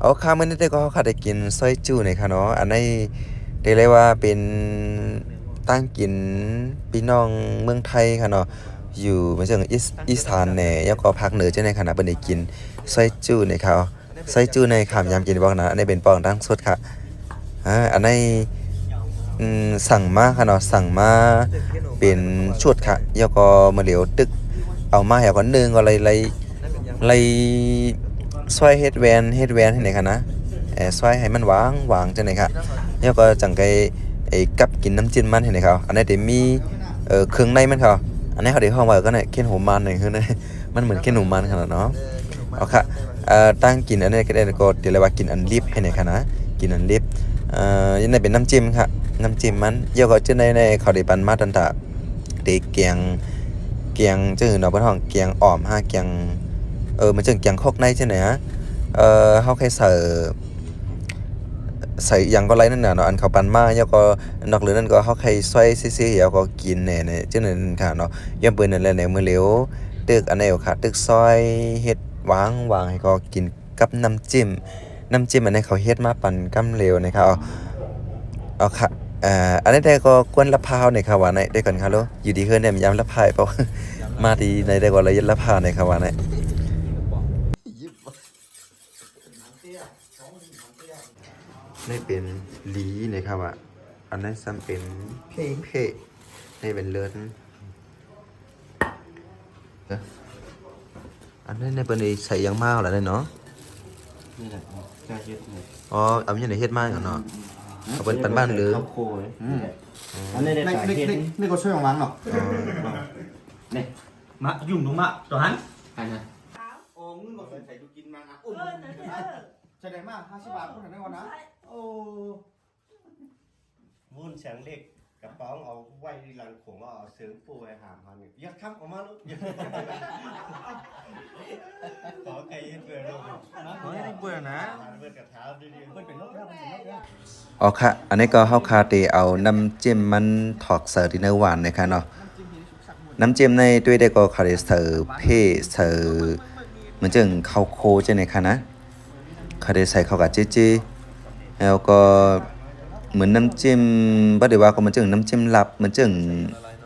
เอาข้าวมื้อนี้ได้ก็เขาค่ะได้กินซอยจู้นี่ค่ะเนาะอันนี้ได้เลยว่าเป็นตั้งกินพี่น้องเมืองไทยค่ะเนาะอยู่มาจากอีสอีสานแหน่แล้วก็ภาคเหนือจังได๋ค่ะนะเพิ่นได้กินซอยจู้นี่ค่ะซอยจู้ในขามยามกินบ่นะอันนี้เป็นปองตั้งสดค่ะอ่าอันนี้สั่งมาค่ะเนาะสั่งมาเป็นชุดค่ะแล้วก็มาเหลียวตึกเอามาแล้วก็นึ่งก็เลยเลยเลย ซอยเฮ็ดแวนเฮ็ดแวนให้ไหนค่ะนะเออซอยให้มันหวางหวางจังได๋ค่ะแล้วก็จังไกไอ้กับกินน้ำจิ้มมันให้ไหนเขาอันนี้ได้มีเอ่อเครื่องในมันเขาอันนี้เขาได้ห้องไว้ก็เนี่ยเค้นหัวมันหนี่คือเนี่ยมันเหมือนเค้นหัวมันขนาดเนาะเอาค่ะเอ่อตั้งกินอันนี้ก็ได้ก็เดี๋ยวเรียกว่ากินอันลิฟให้ไหนค่ะนะกินอันลิฟเอ่อยังได้เป็นน้ำจิ้มค่ะน้ำจิ้มมันเดี๋ยวก็จะในในเขาได้ปันมาตันตะเด็กแกงแกงจะหือเนาะเพิ่นห้องแกงอ้อมห้าเกงคกในใช่ไหมฮะเอ่อเฮาเคยใเออมันจังยังคอกในใช่ไหมฮะเออเขาเคยใส่ใส่ยังก็ไรนั่นน่ะเนาะอันเขาปันมาแล้วก็นอกเหลือนั่นก็เฮาใครซอยซี่ๆแล้วก็กินแหน่ๆจังนั้นค่ะเนาะย่อมปิ้นนั่นแหละในมื้อเหลวตึกอันนี้ค่ะตึกซอยเฮ็ดวางวางให้ก็กินกับน้ำจิ้มน้ำจิ้มอันนี้เขาเฮ็ดมาปั่นกำเหลวนะครับเอาเอาค่ะเอ่ออันนี้ได้ก็กวนละพร้าวในครับว่าในได้ก่อนครับโลอยู่ดีเฮือนเนี่ยมียำละพายเปล่ามาดีในได้ก็เลยยละพาวในครับว่าใน นี่เป็นลีนะครับว่าอันนั้นซ้ำเป็นเพเพนี่เป็นเลือดเอ้ออันนั้นในเป็นไอ้ใส่ยังมากแล้วเนาะนี่แหละกาเฮ็ดเลยอ๋อเอาไม่ใช่ในเฮ็ดมากเหรอเนาะเอาเป็นปันบ้านหรือข้าวโคยอันนี้ได้นี่สายนี่เฮ็ดนี่นี่ก็ช่วยของวังเนาะนี่มายุ่งลงมาตัวหันอันนั้นโอ้เงินบอกใส่ดูกินมานะอุ้ม แสดงมากห้าสิบบาทคนไหนได้ก่อนนะ โอ้วุ้นแสงเล็กกระป๋องเอาไว้หลังขงเอาเสริมปูไว้หามพันนี่ยัดข้ามออกมาลูกยัดขอไก่เฮ็ดเบื่อลูกไม่ได้เบื่อนะเบื่อกระเท้าดีๆเบื่อเป็นนกแล้วเป็นนกแล้วอ๋อค่ะ อันนี้ก็เฮาคาเตเอาน้ำจิ้มมันถอกเสิร์ฟที่เนื้อหวานนะคะเนาะน้ำจิ้มในด้วยได้ก็คาเดเสิร์ฟเพเสิร์ฟเหมือนจังข้าวโคใช่ไหมคะนะ คาเดใส่เข้ากับเจเจแล้วก็เหมือนน้ำจิ้มบ่ได้ว่าก็มันจังน้ำจิ้มลับมันจัง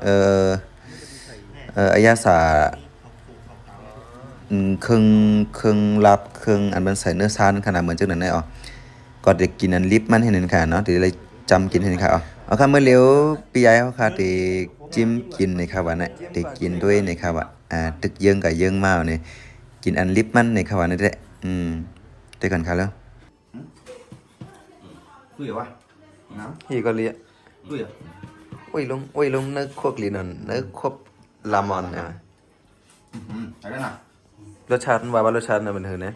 เอ่อเอ่ออายาสาอืมครึ่งครึ่งลับครึ่งอันมันใส่เนื้อซานขนาดเหมือนจังนั้นได้อ๋อก็ได้กินอันลิปมันให้นั่นค่ะเนาะเดี๋ยวเลยจำกินให้นั่นค่ะเอเอาค่ะเมื่อเร็วปีใหญ่เขาค่ะได้จิ้มกินในค่ะว่าน่ะได้กินด้วยในค่ะว่าอ่าตึกเยิงกับเยิงมากเนี่ยกินอันลิปมันในค่ะว่านั่นแหละอืม กันค่ะแล้วคุยเหรอวะน้พี่ก็เรียำคุยเหรอโอ้ยลงโอ้ยลงนึกควกลีนั่นนึกควบลามอนอะอืมใส่ได้น่ะรสชาติว่าว่ารสชาติน่ะมันเถอะนะ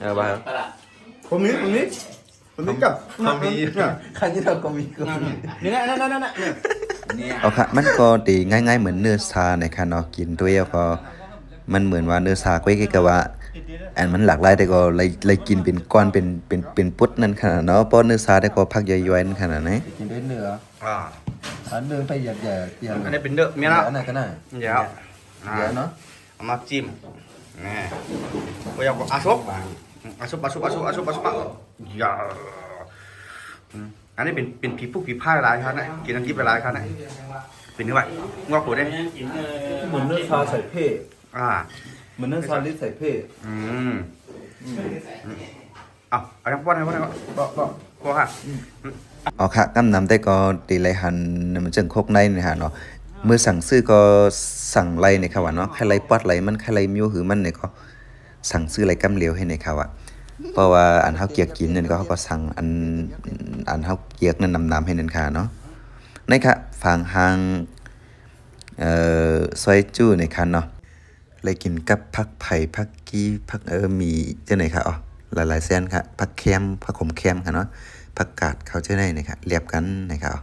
เออว่าผมนี้ผมนี้ผมนี้กับคันที่เราก็มีก็มีนี่นะนั่นนั่นนั่นเนี่ยเอาค่ะมันก็ดีง่ายๆเหมือนเนื้อซาในค่ะเนาะกินด้วยแล้วก็ มันเหมือนว่าเนื้อซาก็คือว่าอันมันหลากหลายแต่ก็เลยเลยกินเป็นก้อนเป็นเป็นเป็นปุดนั่นขนาดเนาะเพราะเนื้อซาแต่ก็พักย่อยๆนั่นขนาดไหนกินได้เนื้ออ่าอันเดินไปหยาบหยาบเดียวอันนี้เป็นเด้อเมียนะอันไหนก็ได้เดี๋ยวเดี๋ยวเนาะเอามาจิ้มนี่ก็อยากอาซุปอาซุปอาซุปอาซุปอาซุปอาซุปอย่าอันนี้เป็นเป็นผีผู้ผีผ้าลายครับนะกินน้ำจิ้มลายครับนะเป็นยังไงงอกหัวได้เหมือนเนื้อชาใส่เพ่ อ่า เหมือนเนื้อชาลิสใส่เพ่อืมเอาเอายังป้อนให้ป้อนให้ป้อนบอกบอกป้อนค่ะอ๋อค่ะกำนำแต่ก็ตีไรหันมันจังโคกในนี่ฮะเนาะเมื่อสั่งซื้อก็สั่งไรในค่ะว่าเนาะใครไรปอดไรมันใครไรมิวหือมันเนี่ยก็สั่งซื้อไรกำเหลียวให้ในค่ะว่าเพราะว่าอันเฮาเกียกกินนั่นก็เขาก็สั่งอันอันเฮาเกียกนั่นนำๆให้นั่นค่ะเนาะในค่ะฝางหางเอ่อซอยจู้ในค่ะเนาะ เลยกินกับผักไผ่ผักกี้ผักเออมีเจ้าไหนคะอ๋อหลายๆเส้นค่ะผักแคมผักขมแคมค่ะเนาะผักกาดเขาเจ้าไหนนะคะเรียบกันนะคะอ๋อ